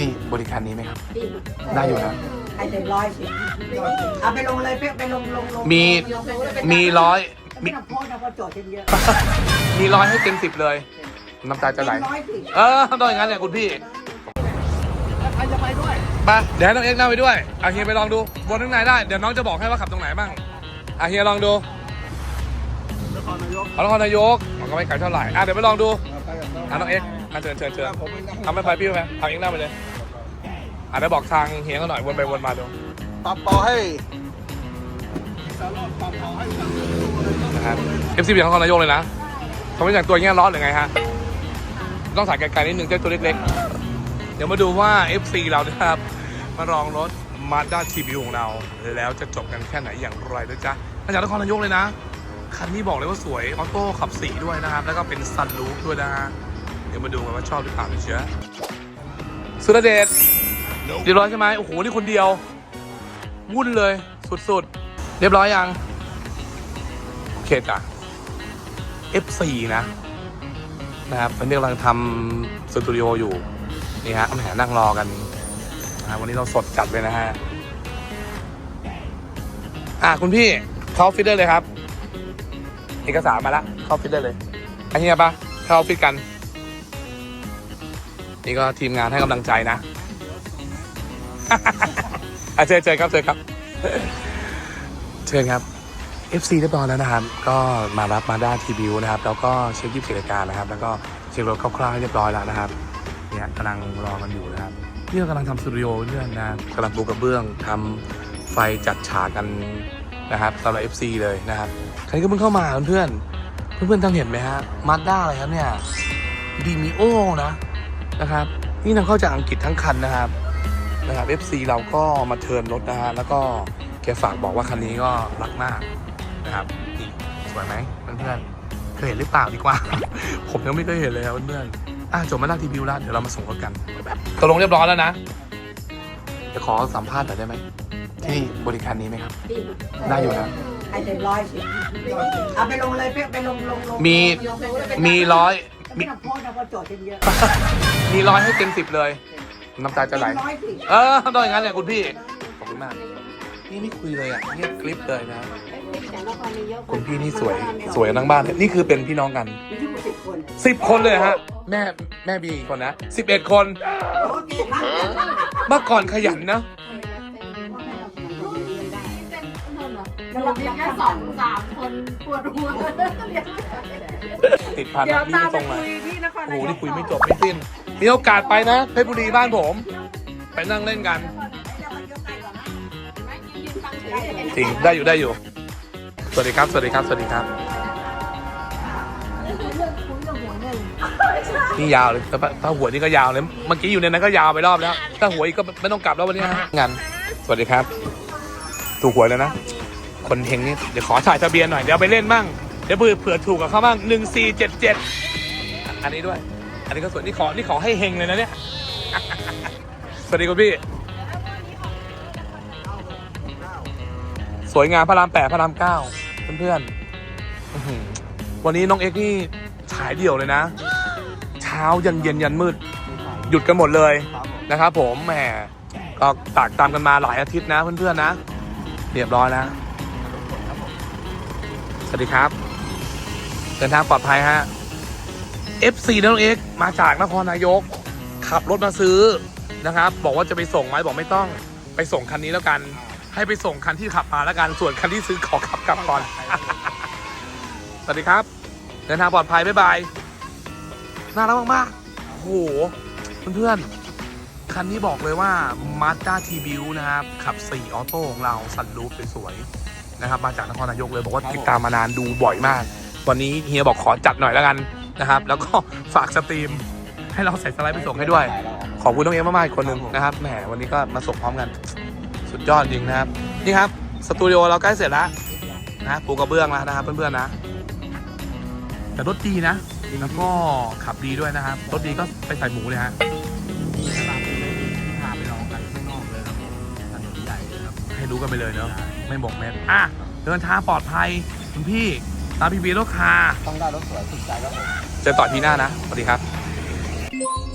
นี่บริการนี้ไหมครับดีได้อยู่นะให้เต็มร้อยสิเอาไปลงเลยเป๊ะไปลงลงลงมี ลงเลยมีร้อยไม่มีต้องโพสต์นะเพราะโจทย์เยอะมีร้อยให้เต็มสิบเลย น้ำตาจะไหลเต็มร้อยสิเออต้องอย่างนั้นแหละคุณพี่ใครจะไปด้วยไปเดี๋ยวให้น้องเอ็กซ์นั่งไปด้วยอาเฮียไปลองดูบนข้างในได้ เดี๋ยวน้องจะบอกให้ว่าขับตรงไหนบ้างอาเฮียลองดูนครนายกนครนายกมันก็ไม่ไกลเท่าไหร่อะเดี๋ยวไปลองดูอะน้องเอ็กซ์ อะเชิญเชิญเชิญทำไม่ไปพี่ไหมเอาเอ็กซ์นั่งไปเลยอะเดี๋ยวบอกทางเฮียเขาหน่อยวนไปวนมาดูปรับเปอให้นะครับ FC เป็นของนครนายกเลยนะเขาไม่แต่งตัวอย่างเงี้ยร้อนหรือไงฮะ ต้องถ่ายไกลๆนิดนึงเจ้าตัวเล็กๆ เดี๋ยวมาดูว่า FC เรานะครับ มาลองรถ Mazda TB ของเรา แล้วจะจบกันแค่ไหนอย่างไรนะจ๊ะมาจากนครนายกเลยนะ คันนี้บอกเลยว่าสวย ออโต้ขับสีด้วยนะครับ แล้วก็เป็นซันรูฟด้วยนะฮะ เดี๋ยวมาดูกันว่าชอบหรือเปล่าเชียวสุรเดชเรียบร้อยใช่ไหมโอ้โหนี่คนเดียววุ่นเลยสุดๆ เรียบร้อยยัง โอเคจ้ะ F4 นะ นะครับตอนนี้กำลังทำสตูดิโออยู่ นี่ฮะแหมนั่งรอกันนะวันนี้เราสดจัดเลยนะฮะ อะ คุณพี่เข้าออฟฟิตได้เลยครับ เอกสารมาแล้วเข้าออฟฟิตได้เลยอันนี้ปะเข้าออฟฟิตกัน นี่ก็ทีมงานให้กำลังใจนะอะเชิญเชิญครับเชิญครับ เชิญครับ FC เรียบร้อยแล้วนะครับ ก็มารับมาด้าทีบิวนะครับ แล้วก็เช็คยิบรายการนะครับ แล้วก็เช็ครถคร่าวๆให้เรียบร้อยแล้วนะครับ เนี่ยกำลังรอกันอยู่นะครับนี่เรากำลังทำสตูดิโอเพื่อนนะกำลังปูกระเบื้องทำไฟจัดฉากกันนะครับสำหรับ FC เลยนะครับ ใครก็เพิ่งเข้ามาเพื่อนเพื่อนๆท่านเห็นไหมฮะมาด้าอะไรครับเนี่ยดีมิโอนะ นะครับ นี่นำเข้าจากอังกฤษทั้งคันนะครับนะครับ FC เราก็มาเทิร์นรถนะฮะแล้วก็แกฝากบอกว่าคันนี้ก็รักมากนะครับนี่สวยไหมเพื่อนๆเคยเห็นหรือเปล่าดีกว่า ผมยังไม่เคยเห็นเลยครับเพื่อนๆอะจบมาลากทีวิวแล้วเดี๋ยวเรามาส่งรถกันตกลงเรียบร้อยแล้วนะจะขอสัมภาษณ์หน่อยได้ไหมที่นี่บริการนี้ไหมครับดีได้อยู่นะให้เต็มร้อยสิเอาไปลงเลยเป๊ะไปลงลงลงมีลงเลยมีร้อย ไม่ต้องโพสต์นะเพราะโจทย์เยอะมีร้อยให้เต็มสิบเลย น้ำตาจะไหลเต็มร้อยสิเออต้องอย่างนั้นเลยคุณพี่ ขอบคุณมาก นี่ไม่คุยเลยอะเงียบกริบเลยนะ คุณพี่นี่สวย สวยกันทั้งบ้านเลยนี่คือเป็นพี่น้องกันมีทั้งหมดสิบคนสิบคนเลยฮะ แม่แม่บีกี่คนนะสิบเอ็ดคน โอ้ยกี่ครั้งเมื่อก่อนขยันนะแล้วเราเรียนแค่แค่สสอองงสามคนปวดหัวเรียน ติดพันเดี๋ยวที่ตามไม่ไปส่งมาคุยที่นครโอ้นาโหยนี่กคุยไม่จบไม่สิ้น มีโอกาสไปนะเพชรบุรีบ้านผม ไปนั่งเล่นกัน จริงได้อยู่ได้อยู่ สวัสดีครับ สวัสดีครับ สวัสดีครับ นี่ยาวเลยถ้าถ้าหัวนี่ก็ยาวเลย เมื่อกี้อยู่ในนั้นก็ยาวไปรอบแล้ว ถ้าหัวอีกก็ไม่ต้องกลับแล้ววันนี้ฮะงานสวัสดีครับ ถูกหวยแล้วนะ คนเฮงนี่เดี๋ยวขอถ่ายทะเบียนหน่อย เดี๋ยวเอาไปเล่นมั่งเดี๋ยวเผื่อเผื่อถูกกับเขาบ้างหนึ่งสี่เจ็ดเจ็ดอันนี้ด้วย อันนี้ก็สวยนี่ขอนี่ขอให้เฮงเลยนะเนี่ย สวัสดีคุณพี่ สวยงามพระรามแปดพระรามเก้าเพื่อนๆอื้อหือวันนี้น้องเอ็กซ์นี่ฉายเดี่ยวเลยนะ เช้ายันเย็นยันมืด หยุดกันหมดเลยนะครับผมแหมก็ตากตามกันมาหลายอาทิตย์นะเพื่อนๆนะ เรียบร้อยนะ สวัสดีครับ เดินทางปลอดภัยฮะ FC น้องเอ็กมาจากนครนายก ขับรถมาซื้อนะครับ บอกว่าจะไปส่งไหมบอกไม่ต้องไปส่งคันนี้แล้วกัน ให้ไปส่งคันที่ขับมาแล้วกันส่วนคันที่ซื้อขอขับกลับก่อน สวัสดีครับ เดินทางปลอดภัยบ๊ายบายน่ารักมากๆโอ้โหเพื่อนๆคันนี้บอกเลยว่า Mazda t b u นะครับ ขับ 4 ออโต้ของเรา สันรูปสวยๆนะครับ มาจากนครนายกเลยบอกว่าติดตามมานานดูบ่อยมาก วันนี้เฮียบอกขอจัดหน่อยแล้วกันนะครับ แล้วก็ฝากสตรีมให้เราใส่สไลด์ไปส่งให้ด้วย ขอบคุณน้องเอ็มมากๆอีกคนหนึ่งนะครับ แหม วันนี้ก็มาส่งพร้อมกัน สุดยอดจริงนะครับ นี่ครับ สตูดิโอเราใกล้เสร็จแล้วนะปูกระเบื้องแล้วนะครับเพื่อนๆนะ แต่รถดีนะ แล้วก็ขับดีด้วยนะครับ รถดีก็ไปใส่หมูเลยฮะตลาดเลยที่พาไปลองกันข้างนอกเลยครับผมถนนใหญ่เลยครับ ให้รู้กันไปเลยเนาะ ไม่บอกเม็ดอะ เดินทางปลอดภัยคุณพี่ ตามพี่บีโลกค้าต้องได้รถสวยสุดใจครับผมเจอต่อที่หน้านะสวัสดีครับ